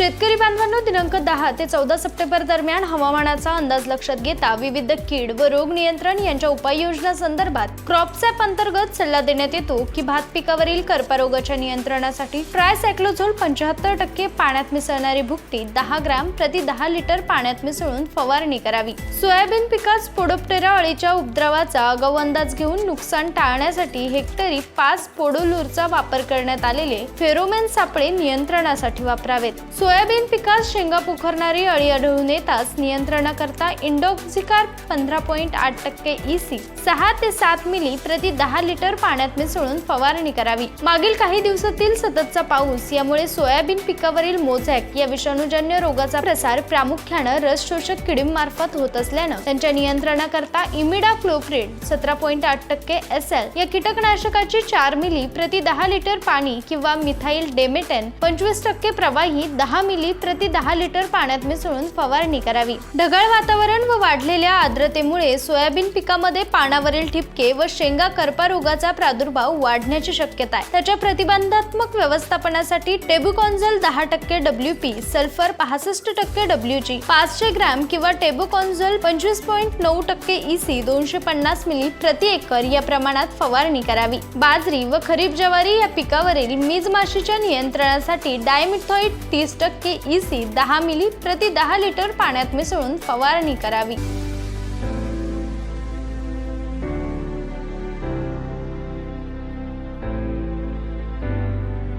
शेतकरी बांधवांनो दिनांक दहा ते चौदा सप्टेंबर दरम्यान हवामानाचा अंदाज लक्षात घेता विविध कीड व रोग नियंत्रण यांच्या उपाययोजना संदर्भात क्रॉपसॅप अंतर्गत सल्ला देण्यात येतो की भात पिकावरील कर्परोगाच्या नियंत्रणासाठी ट्रायसायक्लोझोल पंच्याहत्तर टक्के पाण्यात मिसळणारी भुकटी दहा ग्रॅम प्रति दहा लिटर पाण्यात मिसळून फवारणी करावी. सोयाबीन पिकात स्पोडोप्टेरा अळीच्या उपद्रवाचा आगाऊ अंदाज घेऊन नुकसान टाळण्यासाठी हेक्टरी पाच पोडोलूरचा वापर करण्यात आलेले फेरोमेन सापळे नियंत्रणासाठी वापरावेत. सोयाबीन पिकात शेंगा पोखरणारी अळी आढळून येताच नियंत्रणाकरता इंडोक्झिकार पंधरा पॉईंट आठ टक्के इसी सहा ते सात मिली प्रति दहा लिटर पाण्यात मिसळून फवारणी करावी. मागील काही दिवसातील सततचा पाऊस यामुळे सोयाबीन पिकावरील मोझॅक या विषाणूजन्य रोगाचा प्रसार प्रामुख्यानं रस शोषक किडींमार्फत होत असल्यानं त्यांच्या नियंत्रणाकरता इमिडा क्लोप्रिड सतरा पॉईंट आठ टक्के एस एल या कीटकनाशकाची चार मिली प्रति दहा लिटर पाणी किंवा मिथाईल डेमेटेन पंचवीस टक्के प्रवाही दहा मिली प्रति दहा लिटर पाण्यात मिसळून फवारणी करावी. ढगाळ वातावरण व वाढलेल्या आर्द्रतेमुळे सोयाबीन पिकामध्ये पानावरील ठिपके व शेंगा करपा रोगाचा प्रादुर्भाव वाढण्याची शक्यता आहे. त्याच्या प्रतिबंधात्मक व्यवस्थापनासाठी टेबुकॉन्झल दहा टक्के डब्ल्यू पी सल्फर पासष्ट टक्के डब्ल्यू जी पाचशे ग्रॅम किंवा टेबुकॉन्झल पंचवीस पॉईंट नऊ टक्के इसी दोनशे पन्नास मिली प्रति एकर या प्रमाणात फवारणी करावी. बाजरी व खरीप ज्वारी या पिकावरील मीज माशीच्या नियंत्रणासाठी डायमिथॉइड तीस टक्के इसी दहा मिली प्रति दहा लिटर पाण्यात मिसळून फवारणी करावी.